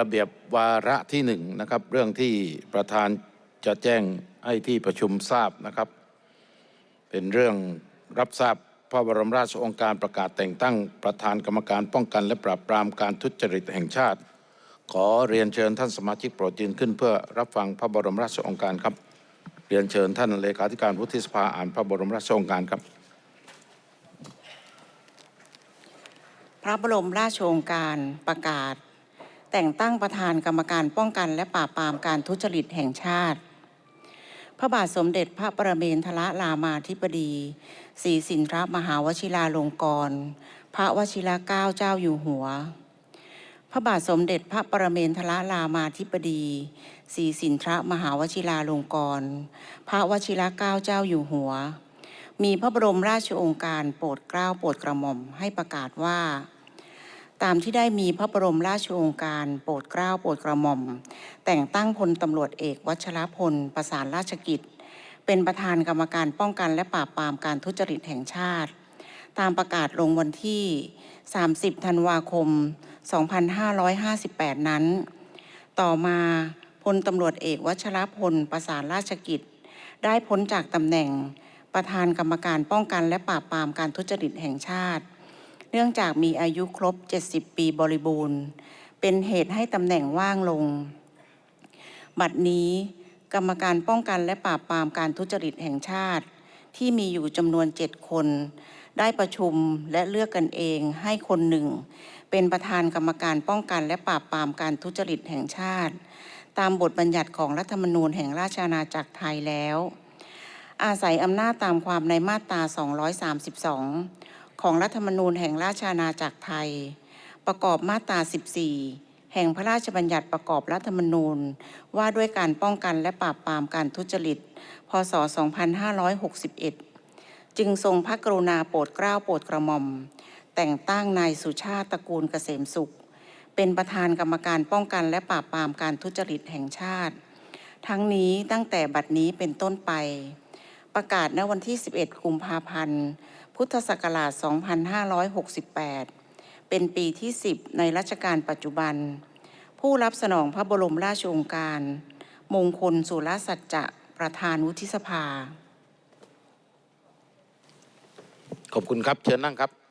ระเบียบวาระที่หนึ่งนะครับ เรื่องที่ประธานจะแจ้งให้ที่ประชุมทราบนะครับ เป็นเรื่องรับทราบพระบรมราชโองการประกาศแต่งตั้งประธานกรรมการป้องกันและปราบปรามการทุจริตแห่งชาติ ขอเรียนเชิญท่านสมาชิกโปรดยืนขึ้นเพื่อรับฟังพระบรมราชโองการครับ เรียนเชิญท่านเลขาธิการวุฒิสภาอ่านพระบรมราชโองการครับ พระบรมราชโองการประกาศ แต่งตั้งประธานกรรมการป้องกันและปราบปรามการทุจริตแห่งชาติ พระบาทสมเด็จพระประเมนทรรามาธิบดีศรีสินทรมหาวชิราลงกรณ์พระวชิรเกล้าเจ้าอยู่หัว พระบาทสมเด็จพระประเมนทรรามาธิบดีศรีสินทรมหาวชิราลงกรณ์พระวชิรเกล้าเจ้าอยู่หัว มีพระบรมราชโองการโปรดเกล้าโปรดกระหม่อมให้ประกาศว่า ตามที่ได้มีพระบรมราชโองการโปรดเกล้าโปรดกระหม่อม แต่งตั้งพลตำรวจเอกวัชรพล ประสานราชกิจ เป็นประธานกรรมการป้องกันและปราบปรามการทุจริตแห่งชาติ ตามประกาศลงวันที่ 30 ธันวาคม 2558 นั้น ต่อมาพลตำรวจเอกวัชรพล ประสานราชกิจ ได้พ้นจากตำแหน่งประธานกรรมการป้องกันและปราบปรามการทุจริตแห่งชาติ เนื่องจากมีอายุครบ 70 ปีบริบูรณ์ เป็นเหตุให้ตำแหน่งว่างลง บัดนี้ กรรมการป้องกันและปราบปรามการทุจริตแห่งชาติ ที่มีอยู่จำนวน 7 คน ได้ประชุมและเลือกกันเองให้คนหนึ่ง เป็นประธานกรรมการป้องกันและปราบปรามการทุจริตแห่งชาติ ตามบทบัญญัติของรัฐธรรมนูญแห่งราชอาณาจักรไทยแล้วอาศัยอำนาจตามความในมาตรา 232 ของรัฐธรรมนูญแห่งราชอาณาจักรไทย ประกอบมาตรา 14 แห่งพระราชบัญญัติประกอบรัฐธรรมนูญ ว่าด้วยการป้องกันและปราบปรามการทุจริต พศ 2561 จึงทรงพระกรุณาโปรดเกล้าโปรดกระหม่อม แต่งตั้งนายสุชาติตระกูลเกษมสุข เป็นประธานกรรมการป้องกันและปราบปรามการทุจริตแห่งชาติ ทั้งนี้ตั้งแต่บัดนี้เป็นต้นไป ประกาศณวันที่ 11 กุมภาพันธ์ พุทธศักราช 2568 เป็นปีที่ 10 ในรัชกาลปัจจุบัน ผู้รับสนองพระบรมราชโองการ มงคลสุรสัจจะประธานวุฒิสภา ขอบคุณครับ เชิญนั่งครับ